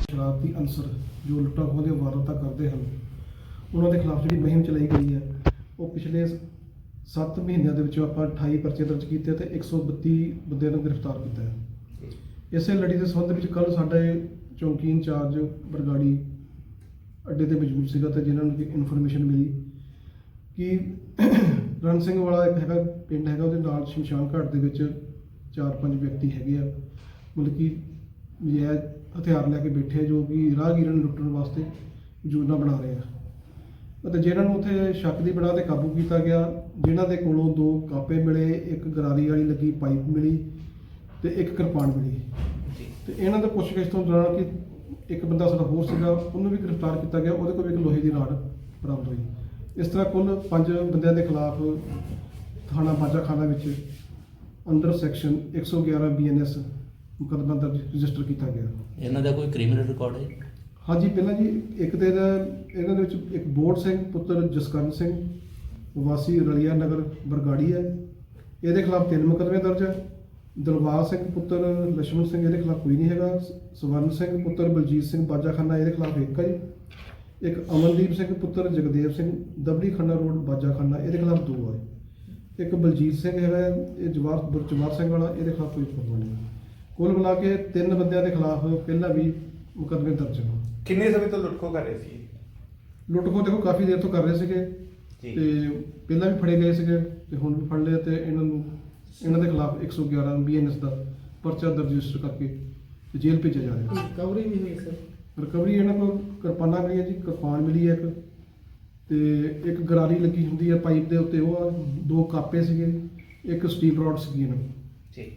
ਸ਼ਰਾਰਤੀ ਅਨਸਰ ਜੋ ਲੁੱਟਾਂ ਖੋਹ ਦੀਆਂ ਵਾਰਦਾਤਾਂ ਕਰਦੇ ਹਨ, ਉਹਨਾਂ ਦੇ ਖਿਲਾਫ ਜਿਹੜੀ ਮੁਹਿੰਮ ਚਲਾਈ ਗਈ ਹੈ, ਉਹ ਪਿਛਲੇ 7 ਮਹੀਨਿਆਂ ਦੇ ਵਿੱਚ ਆਪਾਂ 28 ਪਰਚੇ ਦਰਜ ਕੀਤੇ ਤੇ 132 ਬੰਦਿਆਂ ਨੂੰ ਗ੍ਰਿਫਤਾਰ ਕੀਤਾ ਹੈ। ਇਸੇ ਲੜੀ ਦੇ ਸੰਬੰਧ ਵਿੱਚ ਕੱਲ ਸਾਡੇ ਚੌਂਕੀ ਇੰਚਾਰਜ ਬਰਗਾੜੀ ਅੱਡੇ ਤੇ ਮੌਜੂਦ ਸੀਗਾ ਤੇ ਜਿਨ੍ਹਾਂ ਨੂੰ ਇਨਫੋਰਮੇਸ਼ਨ ਮਿਲੀ ਕਿ ਰਣ ਸਿੰਘ ਵਾਲਾ ਇੱਕ ਹੈਗਾ, ਪਿੰਡ ਹੈਗਾ ਉਹਦੇ ਨਾਲ ਸ਼ਮਸ਼ਾਨ ਘਾਟ ਦੇ ਵਿੱਚ ਚਾਰ ਪੰਜ ਵਿਅਕਤੀ ਹੈਗੇ ਆ। ਮਤਲਬ ਕਿ ਇਹ ਹਥਿਆਰ ਲੈ ਕੇ ਬੈਠੇ ਆ ਜੋ ਕਿ ਰਾਹਗੀਰਾਂ ਨੂੰ ਲੁੱਟਣ ਵਾਸਤੇ ਯੋਜਨਾ ਬਣਾ ਰਹੇ ਆ। ਅਤੇ ਜਿਹਨਾਂ ਨੂੰ ਉੱਥੇ ਸ਼ੱਕ ਦੀ ਬਣਾ ਤੇ ਕਾਬੂ ਕੀਤਾ ਗਿਆ, ਜਿਨ੍ਹਾਂ ਦੇ ਕੋਲੋਂ ਦੋ ਕਾਪੇ ਮਿਲੇ, ਇੱਕ ਗਰਾਰੀ ਵਾਲੀ ਲੱਗੀ, ਪਾਈਪ ਮਿਲੀ ਤੇ ਇੱਕ ਕਿਰਪਾਨ ਮਿਲੀ। ਤੇ ਇਹਨਾਂ ਦੇ ਪੁੱਛਗਿੱਛ ਤੋਂ ਦੌਰਾਨ ਕਿ ਇੱਕ ਬੰਦਾ ਸਾਡਾ ਹੋਰ ਸੀਗਾ ਉਹਨੂੰ ਵੀ ਗ੍ਰਿਫਤਾਰ ਕੀਤਾ ਗਿਆ ਉਹਦੇ ਕੋਲ ਵੀ ਇੱਕ ਲੋਹੇ ਦੀ ਰਾਡ ਬਰਾਮਦ ਹੋਈ। ਇਸ ਤਰ੍ਹਾਂ ਕੁੱਲ ਪੰਜ ਬੰਦਿਆਂ ਦੇ ਖਿਲਾਫ ਥਾਣਾ ਬਾਜਾਖਾਨਾ ਵਿੱਚ ਅੰਡਰ ਸੈਕਸ਼ਨ 111 ਬੀਐਨਐਸ ਮੁਕੱਦਮਾ ਦਰਜ ਰਜਿਸਟਰ ਕੀਤਾ ਗਿਆ। ਇਹਨਾਂ ਦਾ ਕੋਈ ਕ੍ਰਿਮੀਨਲ ਰਿਕਾਰਡ ਹੈ? ਹਾਂਜੀ ਪਹਿਲਾਂ ਜੀ ਇੱਕ ਤੇ ਇਹਦਾ ਇਹਨਾਂ ਦੇ ਵਿੱਚ ਇੱਕ ਬੋੜ ਸਿੰਘ ਪੁੱਤਰ ਜਸਕਰਨ ਸਿੰਘ ਵਾਸੀ ਰਲੀਆ ਨਗਰ ਬਰਗਾੜੀ ਹੈ। ਇਹਦੇ ਖਿਲਾਫ ਤਿੰਨ ਮੁਕੱਦਮੇ ਦਰਜ ਹੈ। ਦਰਬਾਰ ਸਿੰਘ ਪੁੱਤਰ ਲਛਮਣ ਸਿੰਘ ਇਹਦੇ ਖਿਲਾਫ ਕੋਈ ਨਹੀਂ ਹੈਗਾ। ਸਵਰਨ ਸਿੰਘ ਪੁੱਤਰ ਬਲਜੀਤ ਸਿੰਘ ਬਾਜਾ ਖੰਨਾ ਇਹਦੇ ਖਿਲਾਫ ਇੱਕ ਹੈ ਇੱਕ ਅਮਨਦੀਪ ਸਿੰਘ ਪੁੱਤਰ ਜਗਦੇਵ ਸਿੰਘ ਦਬੜੀ ਖੰਨਾ ਰੋਡ ਬਾਜਾ ਖੰਨਾ ਇਹਦੇ ਖਿਲਾਫ ਦੋ ਹੈ। ਇੱਕ ਬਲਜੀਤ ਸਿੰਘ ਹੈਗਾ ਇਹ ਜਵਾਰ ਗੁਰਜਵਾਰ ਸਿੰਘ ਵਾਲਾ ਇਹਦੇ ਖਿਲਾਫ ਕੋਈ ਮੁਕੱਦਮਾ ਨਹੀਂ ਕੁੱਲ ਮਿਲਾ ਕੇ ਤਿੰਨ ਬੰਦਿਆਂ ਦੇ ਖਿਲਾਫ ਪਹਿਲਾਂ ਵੀ ਮੁਕੱਦਮੇ ਦਰਜ ਹਨ ਕਿੰਨੇ ਸਮੇਂ ਤੋਂ ਲੁੱਟਖੋ ਕਰ ਰਹੇ ਸੀ? ਲੁੱਟਖੋ ਦੇਖੋ ਕਾਫੀ ਦੇਰ ਤੋਂ ਕਰ ਰਹੇ ਸੀਗੇ ਤੇ ਪਹਿਲਾਂ ਵੀ ਫੜੇ ਗਏ ਸੀਗੇ ਤੇ ਹੁਣ ਵੀ ਫੜ ਲਿਆ ਤੇ ਇਹਨਾਂ ਨੂੰ ਇਹਨਾਂ ਦੇ ਖਿਲਾਫ 111 ਬੀਐਨਐਸ ਦਾ ਪਰਚਾ ਦਰਜ ਰਜਿਸਟਰ ਕਰਕੇ ਤੇ ਜੇਲ੍ਹ ਭੇਜਿਆ ਜਾ ਰਿਹਾ ਰਿਕਵਰੀ ਵੀ ਹੋਈ ਸਰ। ਰਿਕਵਰੀ ਇਹਨਾਂ ਕੋਲ ਕਿਰਪਾਨਾਂ ਮਿਲੀ ਹੈ ਜੀ ਕਿਰਪਾਨ ਮਿਲੀ ਹੈ ਇੱਕ। ਤੇ ਇੱਕ ਗਰਾਰੀ ਲੱਗੀ ਹੁੰਦੀ ਹੈ ਪਾਈਪ ਦੇ ਉੱਤੇ ਉਹ ਆ, ਦੋ ਕਾਪੇ ਸੀਗੇ ਇੱਕ ਸਟੀਲ ਰੋਡ ਸੀਗੀ ਇਹਨਾਂ ਕੋਲ। ਜੀ।